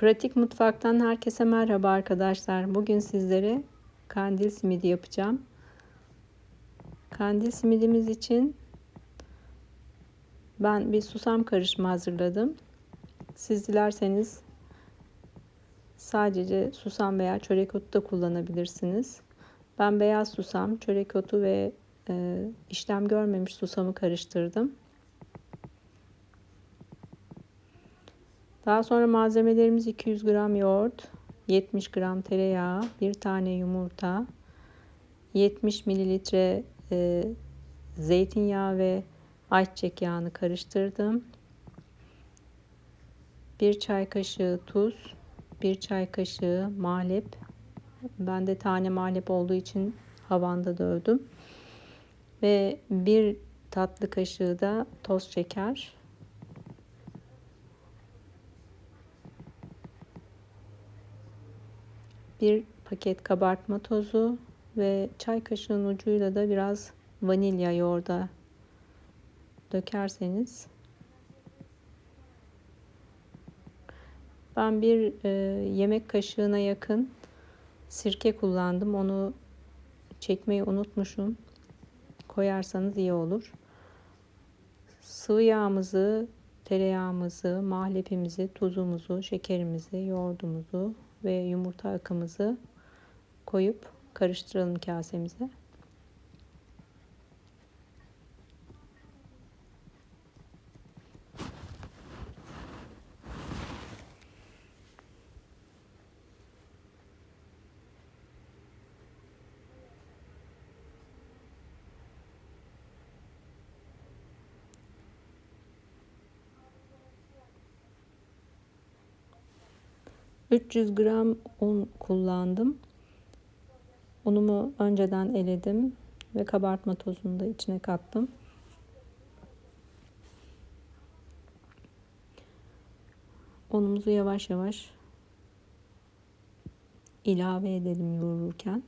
Pratik mutfaktan herkese merhaba arkadaşlar. Bugün sizlere kandil simidi yapacağım. Kandil simidimiz için ben bir susam karışımı hazırladım. Siz dilerseniz sadece susam veya çörek otu da kullanabilirsiniz. Ben beyaz susam, çörek otu ve e, işlem görmemiş susamı karıştırdım. Daha sonra malzemelerimiz 200 gram yoğurt, 70 gram tereyağı, bir tane yumurta, 70 mililitre e, zeytinyağı ve ayçiçek yağını karıştırdım. 1 çay kaşığı tuz, 1 çay kaşığı malep. Ben de tane malep olduğu için havanda dövdüm. Ve 1 tatlı kaşığı da toz şeker. Bir paket kabartma tozu ve çay kaşığının ucuyla da biraz vanilya yoğurda dökerseniz. Ben bir e, yemek kaşığına yakın sirke kullandım. Onu çekmeyi unutmuşum. Koyarsanız iyi olur. Sıvı yağımızı tereyağımızı mahlepimizi tuzumuzu şekerimizi yoğurdumuzu ve yumurta akımızı koyup karıştıralım kasemize. 300 gram un kullandım. Unumu önceden eledim ve kabartma tozunu da içine kattım. Unumuzu yavaş yavaş ilave edelim yoğururken.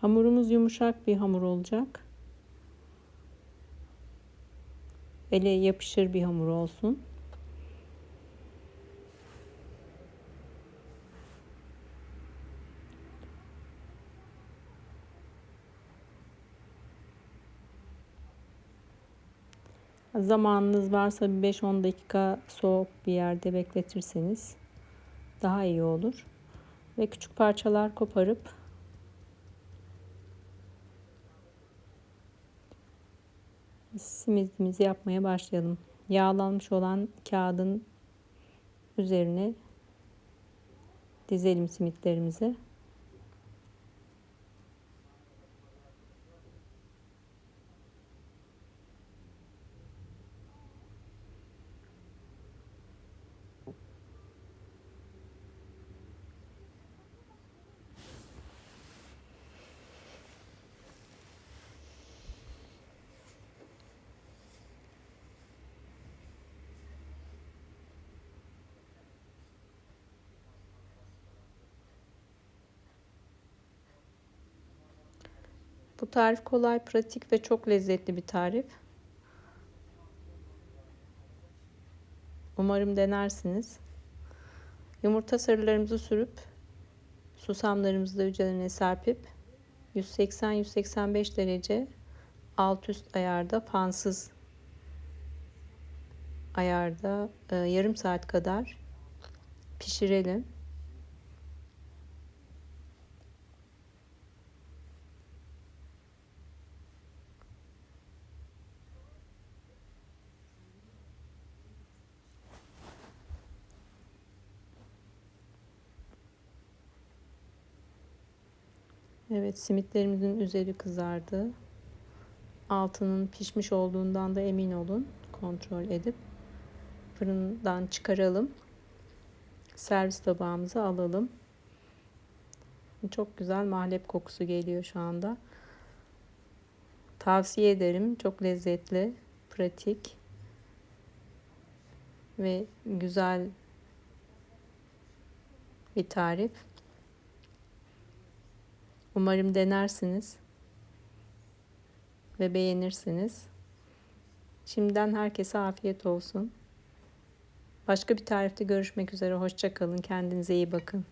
Hamurumuz yumuşak bir hamur olacak. Ele yapışır bir hamur olsun. Zamanınız varsa 5-10 dakika soğuk bir yerde bekletirseniz daha iyi olur. Ve küçük parçalar koparıp simidimizi yapmaya başlayalım. Yağlanmış olan kağıdın üzerine dizelim simitlerimizi. Bu tarif kolay, pratik ve çok lezzetli bir tarif. Umarım denersiniz. Yumurta sarılarımızı sürüp susamlarımızı da üzerine serpip 180-185 derece alt üst ayarda fansız ayarda e, yarım saat kadar pişirelim. Evet simitlerimizin üzeri kızardı. Altının pişmiş olduğundan da emin olun. Kontrol edip fırından çıkaralım. Servis tabağımıza alalım. Çok güzel mahlep kokusu geliyor şu anda. Tavsiye ederim. Çok lezzetli, pratik ve güzel bir tarif. Umarım denersiniz ve beğenirsiniz. Şimdiden herkese afiyet olsun. Başka bir tarifte görüşmek üzere. Hoşça kalın. Kendinize iyi bakın.